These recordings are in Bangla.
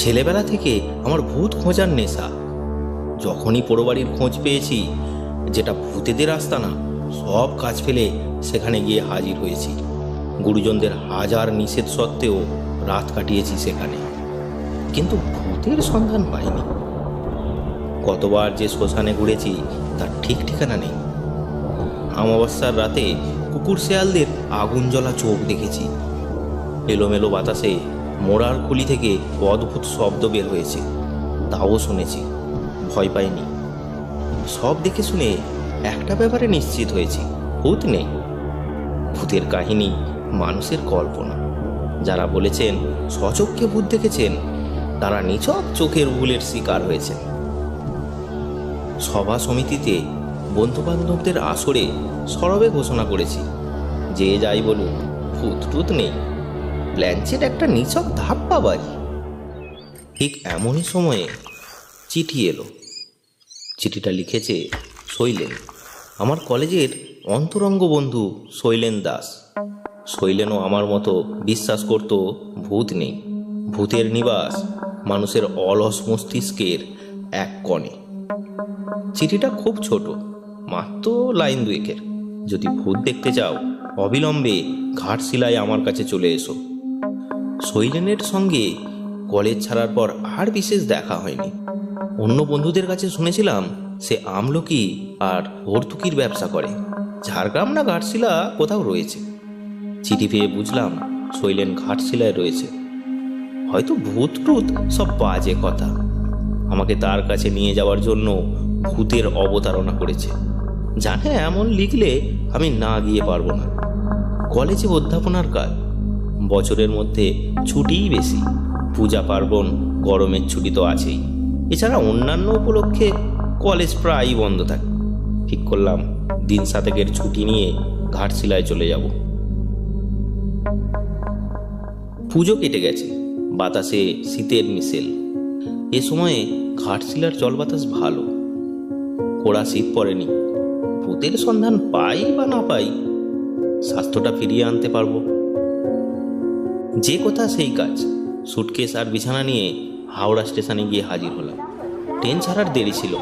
ছেলেবেলা থেকে আমার ভূত খোঁজার নেশা। যখনই পোড়োবাড়ির খোঁজ পেয়েছি, যেটা ভূতেদের রাস্তা না, সব কাজ ফেলে সেখানে গিয়ে হাজির হয়েছি। গুরুজনদের হাজার নিষেধ সত্ত্বেও রাত কাটিয়েছি সেখানে। কিন্তু ভূতের সন্ধান পাইনি। কতবার যে শ্মশানে ঘুরেছি, তার ঠিক ঠিকানা নেই। অমাবস্যার রাতে কুকুর শেয়ালদের আগুন জ্বলা চোখ দেখেছি। এলোমেলো বাতাসে মোড়ার খুলি থেকে অদ্ভুত শব্দ বের হয়েছে। তাও শুনেছি। ভয় পাইনি। সব দেখে শুনে একটা ব্যাপারে নিশ্চিত হয়েছি। ভূত নেই। ভূতের কাহিনী মানুষের কল্পনা। যারা বলেছেন, সচক্ষে ভূত দেখেছেন, তারা নিছক চোখের ভুলের শিকার হয়েছেন। সভা সমিতিতে বন্ধুবান্ধবদের আসরে সরবে ঘোষণা করেছি। যে যাই বলুন ভূত টুত নেই। প্ল্যানচেট একটা নিছক ধাপ্পা বাজি ঠিক এমনই সময়ে চিঠি এলো। চিঠিটা লিখেছে শৈলেন। আমার কলেজের অন্তরঙ্গ বন্ধু শৈলেন দাস। শৈলেনও আমার মতো বিশ্বাস করত ভূত নেই। ভূতের নিবাস মানুষের অলস মস্তিষ্কের এক কণে। চিঠিটা খুব ছোট, মাত্র লাইন দুয়েকের। যদি ভূত দেখতে চাও, অবিলম্বে ঘাটশিলায় আমার কাছে চলে এসো। শৈলেনের সঙ্গে কলেজ ছাড়ার পর আর বিশেষ দেখা হয়নি। অন্য বন্ধুদের কাছে শুনেছিলাম, সে আমলকি আর ভর্তুকির ব্যবসা করে। ঝাড়গ্রাম না ঘাটশিলা কোথাও রয়েছে। চিঠি পেয়ে বুঝলাম শৈলেন ঘাটশিলায় রয়েছে। হয়তো ভূত টুত সব বাজে কথা। আমাকে তার কাছে নিয়ে যাওয়ার জন্য ভূতের অবতারণা করেছে। জানে এমন লিখলে আমি না গিয়ে পারব না। কলেজে অধ্যাপনার কাজ। বছরের মধ্যে ছুটিই বেশি। পূজা পার্বণ গরমের ছুটি তো আছেই। এছাড়া অন্যান্য উপলক্ষে কলেজ প্রায়ই বন্ধ থাকে। ঠিক করলাম, দিন সাতেকের ছুটি নিয়ে ঘাটশিলায় চলে যাব। পুজো কেটে গেছে, বাতাসে শীতের মিশেল। এ সময়ে ঘাটশিলার জল বাতাস ভালো। কোড়া শীত পড়েনি। ভূতের সন্ধান পাই বা না পাই, স্বাস্থ্যটা ফিরিয়ে আনতে পারব। যে কথা সেই কাজ। সুটকেস আর বিছানা নিয়ে হাওড়া স্টেশনে গিয়ে হাজির হলাম। ট্রেন ছাড়ার দেরি ছিল।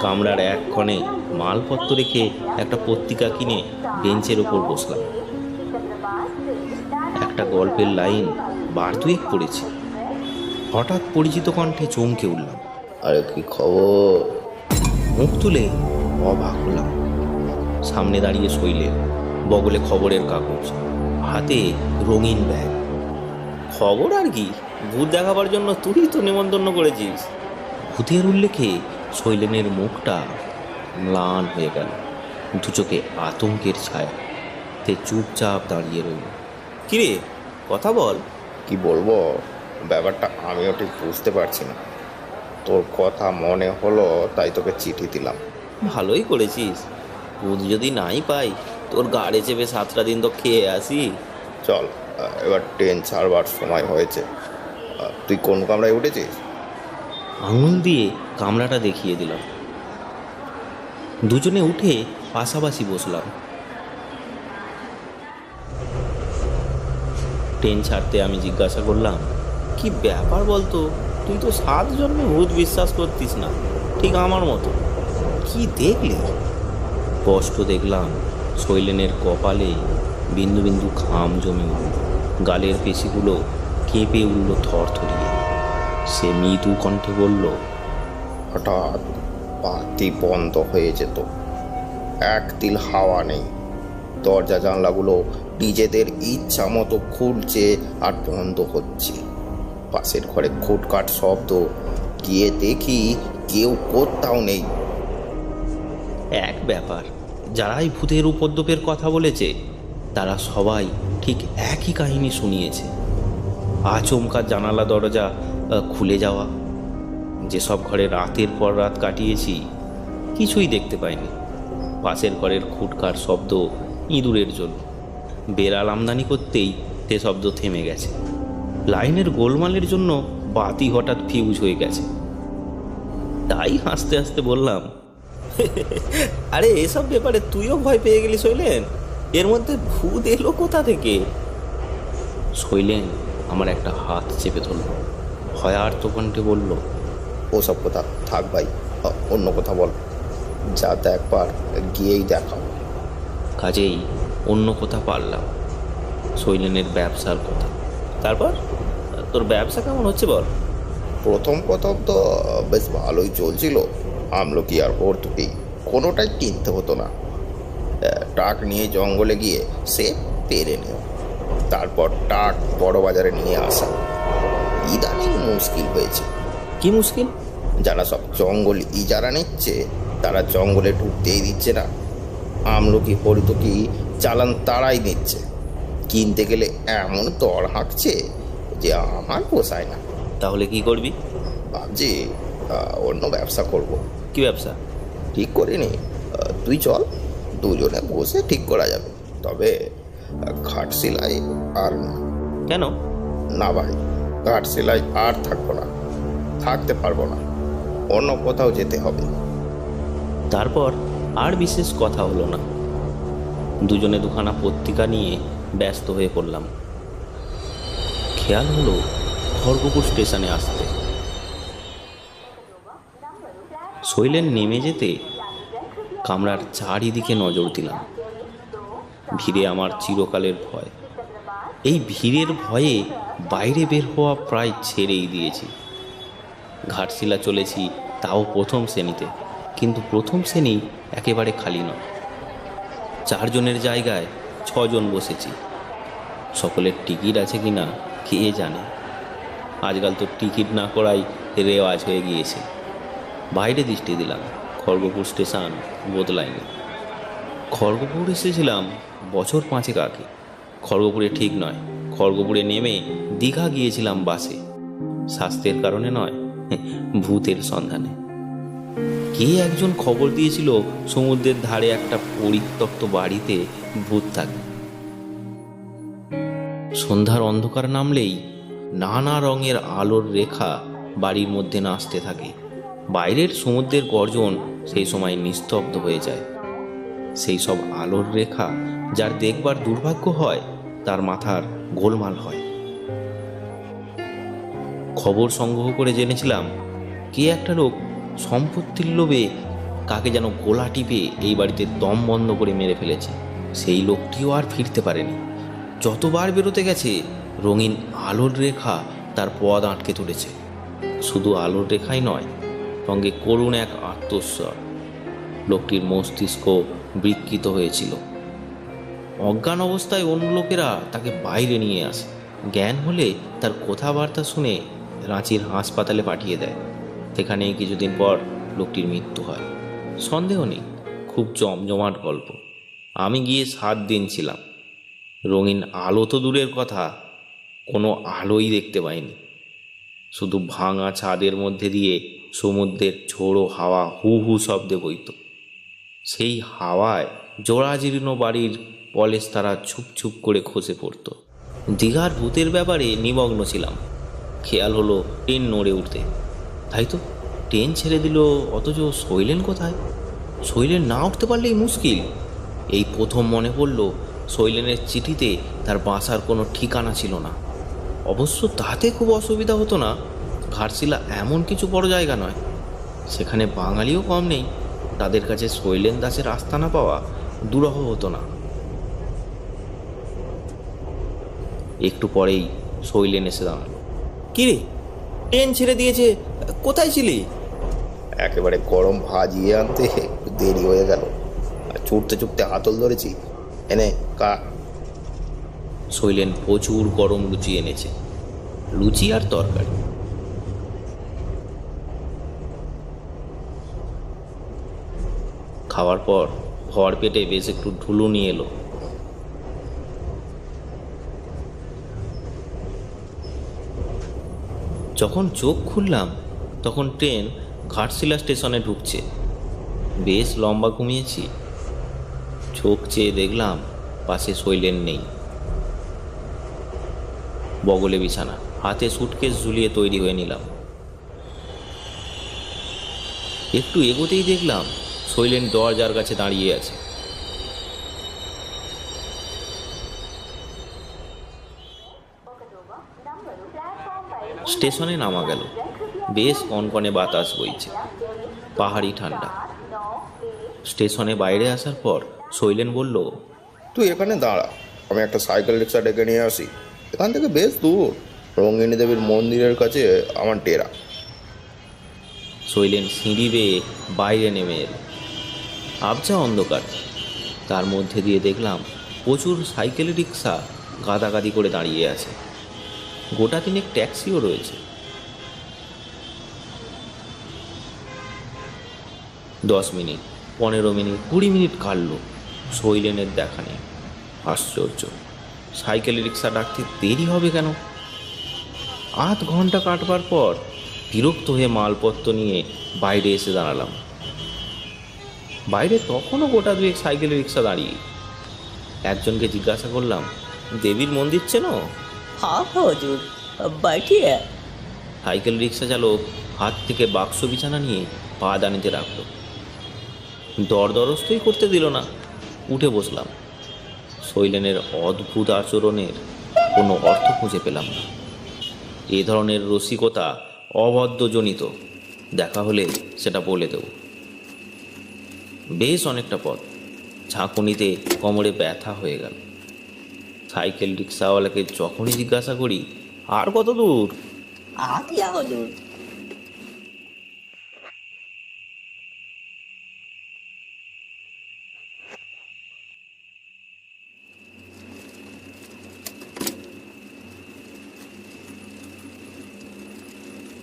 কামরার এক ক্ষণে মালপত্র রেখে একটা পত্রিকা কিনে বেঞ্চের ওপর বসলাম। একটা গল্পের লাইন বার দুয়েক পড়েছি। হঠাৎ পরিচিত কণ্ঠে চমকে উঠলাম। আরে কি খবর? মুখ তুলে অবাক হলাম। সামনে দাঁড়িয়ে শৈলেন বগলে খবরের কাগজ হাতে রঙিন ব্যাগ। খবর আর কি? ভূত দেখাবার জন্য তুই তো নেমন্তন্ন করেছিস। ভূতের উল্লেখে শৈলেনের মুখটা ম্লান হয়ে গেল। দু চোখে আতঙ্কের ছায়া। তে চুপচাপ দাঁড়িয়ে রইল। কিরে কথা বল। কি বলব? ব্যাপারটা আমিও ঠিক বুঝতে পারছি না। তোর কথা মনে হলো তাই তোকে চিঠি দিলাম। ভালোই করেছিস। ভূত যদি নাই পাই তোর গাড়ি চেপে সাতটা দিন তো খেয়ে আসি। চল। এবার ট্রেন ছাড়বার সময় হয়েছে। তুই কোন কামরায় উঠেছিস? আঙুল দিয়ে কামরাটা দেখিয়ে দিলাম। দুজনে উঠে পাশাপাশি বসলাম। ট্রেন ছাড়তে আমি জিজ্ঞাসা করলাম, কি ব্যাপার বলতো? তুই তো সাত জন্মে ভূত বিশ্বাস করতিস না। ঠিক আমার মতো। কি দেখলি? কষ্ট দেখলাম শৈলেনের কপালে বিন্দু বিন্দু ঘাম জমে উঠল। গালের পেশিগুলো কেঁপে উঠল থরথরিয়ে সে মৃদু কণ্ঠে বলল, হঠাৎ বাতি বন্ধ হয়ে যেত। এক তিল হাওয়া নেই। দরজা জানলাগুলো নিজেদের ইচ্ছা মতো খুলছে আর বন্ধ হচ্ছে। পাশের ঘরে খুটকাট শব্দ, গিয়ে দেখি কেউ কোথাও নেই। এক ব্যাপার, যারাই ভূতের উপদ্রবের কথা বলেছে, তারা সবাই ঠিক একই কাহিনী শুনিয়েছে। আচমকা জানালা দরজা খুলে যাওয়া। যেসব ঘরে রাতের পর রাত কাটিয়েছি, কিছুই দেখতে পাইনি। পাশের ঘরের খুটকার শব্দ ইঁদুরের জন্য। বেড়াল আমদানি করতেই সে শব্দ থেমে গেছে। লাইনের গোলমালের জন্য বাতি হঠাৎ ফিউজ হয়ে গেছে। তাই হাসতে হাসতে বললাম আরে এসব ব্যাপারে তুইও ভয় পেয়ে গেলি শৈলেন। এর মধ্যে ভূত এলো কোথা থেকে? শৈলেন আমার একটা হাত চেপে ধরল। ভয়ার্ত কণ্ঠে বলল ওসব কথা থাক ভাই অন্য কথা বল। যা একবার গিয়েই দেখাও। কাজেই অন্য কথা পারলাম। শৈলেনের ব্যবসার কথা। তারপর? তোর ব্যবসা কেমন হচ্ছে বল? প্রথম প্রথম তো বেশ ভালোই চলছিল। আমলকি আর ওর ভর্তুকি কোনোটাই কিনতে হতো না। ট্রাক নিয়ে জঙ্গলে গিয়ে সে পেরে নেওয়া তারপর ট্রাক বড় বাজারে নিয়ে আসা। ইদানিং মুশকিল হয়েছে। কি মুশকিল? যারা সব জঙ্গল ইজারা নিচ্ছে তারা জঙ্গলে ঢুকতেই দিচ্ছে না। আমলকি হরিতকি চালান তারাই দিচ্ছে কিনতে গেলে এমন দর হাঁকছে যে আমার পোষায় না। তাহলে কি করবি? ভাবছি অন্য ব্যবসা করব। কি ব্যবসা? ঠিক করিনি। তুই চল। দুজনে বসে ঠিক করা যাবে। তবে ঘাট সেলাই আর না। কেন? না ভাই ঘাট সেলাই আর থাকব না। থাকতে পারব না। অন্য কোথাও যেতে হবে। তারপর আর বিশেষ কথা হলো না। দুজনে দুখানা পত্রিকা নিয়ে ব্যস্ত হয়ে পড়লাম। খেয়াল হলো খড়গপুর স্টেশনে আসতে। শৈলেন নেমে যেতে কামরার চারিদিকে নজর দিলাম। ভিড়ে আমার চিরকালের ভয়। এই ভিড়ের ভয়ে বাইরে বের হওয়া প্রায় ছেড়েই দিয়েছি। ঘাটশিলা চলেছি তাও প্রথম শ্রেণীতে, কিন্তু প্রথম শ্রেণি একেবারে খালি নয়। চারজনের জায়গায় ছজন বসেছি। সকলের টিকিট আছে কি না কে জানে? আজকাল তো টিকিট না করাই রেওয়াজ হয়ে গিয়েছে। বাইরে দৃষ্টি দিলাম। খড়গপুর স্টেশন বদলায়নি। খড়গপুর এসেছিলাম বছর পাঁচেক আগে। খড়গপুরে ঠিক নয়, খড়গপুরে নেমে দীঘা গিয়েছিলাম বাসে। স্বাস্থ্যের কারণে নয়, ভূতের সন্ধানে। কে একজন খবর দিয়েছিল সমুদ্রের ধারে একটা পরিত্যক্ত বাড়িতে ভূত থাকে? সন্ধ্যার অন্ধকার নামলেই নানা রঙের আলোর রেখা বাড়ির মধ্যে নাচতে থাকে। বাইরের সমুদ্রের গর্জন সেই সময় নিস্তব্ধ হয়ে যায়। সেই সব আলোর রেখা যার দেখবার দুর্ভাগ্য হয়, তার মাথার গোলমাল হয়। খবর সংগ্রহ করে জেনেছিলাম, কে একটা লোক সম্পত্তির লোভে কাকে যেন গোলা টিপে এই বাড়িতে দম বন্ধ করে মেরে ফেলেছে। সেই লোকটিও আর ফিরতে পারেনি। যতবার বেরোতে গেছে, রঙিন আলোর রেখা তার পদ আটকে তুলেছে। শুধু আলোর রেখাই নয় সঙ্গে করুণ এক আত্মস্বর লোকটির মস্তিষ্ক বিকৃত হয়েছিল। অজ্ঞান অবস্থায় অন্য লোকেরা তাকে বাইরে নিয়ে আসে। জ্ঞান হলে তার কথাবার্তা শুনে রাঁচির হাসপাতালে পাঠিয়ে দেয়। সেখানে কিছুদিন পর লোকটির মৃত্যু হয়। সন্দেহ নেই, খুব জমজমাট গল্প। আমি গিয়ে সাত দিন ছিলাম। রঙিন আলো তো দূরের কথা, কোনো আলোই দেখতে পাইনি। শুধু ভাঙা ছাদের মধ্যে দিয়ে সমুদ্রের ঝোড়ো হাওয়া হু হু শব্দে বইত। সেই হাওয়ায় জোড়াজীর্ণ বাড়ির পলেস তারা ছুপ ছুপ করে খসে পড়ত। দীঘার ভূতের ব্যাপারে নিমগ্ন ছিলাম। খেয়াল হলো ট্রেন নড়ে উঠতে। তাই তো, ট্রেন ছেড়ে দিল, অথচ শৈলেন কোথায়? শৈলেন না উঠতে পারলেই মুশকিল। এই প্রথম মনে পড়ল, শৈলেনের চিঠিতে তার বাসার কোনো ঠিকানা ছিল না। অবশ্য তাতে খুব অসুবিধা হতো না। ঘাটশিলা এমন কিছু বড় জায়গা নয়। সেখানে বাঙালিও কম নেই। তাদের কাছে শৈলেন দাসের আস্তানা পাওয়া দুরহ হতো না। একটু পরেই শৈলেন এসে দাঁড়াল। কিরে ট্রেন ছেড়ে দিয়েছে। কোথায় ছিলি? একেবারে গরম ভাজিয়ে আনতে একটু দেরি হয়ে গেল। আর ছুটতে ছুটতে হাতল ধরেছি। এনে কা। শৈলেন প্রচুর গরম লুচি এনেছে। লুচি আর তরকারি। খাওয়ার পর ভর পেটে বেশ একটু ঢুলু নিয়ে এলো। যখন চোখ খুললাম, তখন ট্রেন ঘাটশিলা স্টেশনে ঢুকছে। বেশ লম্বা ঘুমিয়েছি। চোখ চেয়ে দেখলাম পাশে শৈলেন নেই। বগলে বিছানা। হাতে সুটকেস ঝুলিয়ে তৈরি হয়ে নিলাম। একটু এগোতেই দেখলাম শৈলেন দরজার কাছে দাঁড়িয়ে আছে। স্টেশনে নামা গেল। বেশ কনকনে বাতাস বইছে। পাহাড়ি ঠান্ডা। স্টেশনে বাইরে আসার পর শৈলেন বলল, তুই এখানে দাঁড়া। আমি একটা সাইকেল রিক্সা ডেকে নিয়ে আসি। এখান থেকে বেশ দূর। রঙ্গিনী দেবীর মন্দিরের কাছে আমার ডেরা। শৈলেন সিঁড়ি বেয়ে বাইরে নেমে এলো। আবছা অন্ধকার। তার মধ্যে দিয়ে দেখলাম প্রচুর সাইকেল রিক্সা গাদাগাদি করে দাঁড়িয়ে আছে। গোটা তিনেক ট্যাক্সিও রয়েছে। দশ মিনিট, পনেরো মিনিট, কুড়ি মিনিট কাটলো শৈলেনের দেখা নেই আশ্চর্য। সাইকেলে রিক্সা ডাকতে দেরি হবে কেন? আধ ঘণ্টা কাটবার পর বিরক্ত হয়ে মালপত্র নিয়ে বাইরে এসে দাঁড়ালাম। বাইরে তখনও গোটা দুয়েক সাইকেলে রিক্সা দাঁড়িয়ে। একজনকে জিজ্ঞাসা করলাম দেবীর মন্দির চেন? সাইকেল রিক্সা চালক হাত থেকে বাক্স বিছানা নিয়ে পা দানিতে রাখল। দরদরস্তই করতে দিল না। উঠে বসলাম। শৈলেনের অদ্ভুত আচরণের কোনো অর্থ খুঁজে পেলাম না। এ ধরনের রসিকতা অবদ্যজনিত দেখা হলে সেটা বলে দেব। বেশ অনেকটা পথ। ঝাঁকুনিতে কোমরে ব্যথা হয়ে গেল। সাইকেল রিক্সাওয়ালাকে যখনই জিজ্ঞাসা করি, আর কত দূর? আতিয়া হুজুর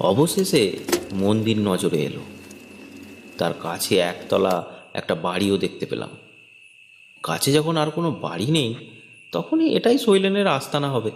অবশেষে মন্দির নজরে এলো। তার কাছে একতলা একটা বাড়িও দেখতে পেলাম। কাছে যখন আর কোনো বাড়ি নেই, তখনই এটাই শৈলেনের আস্তানা হবে।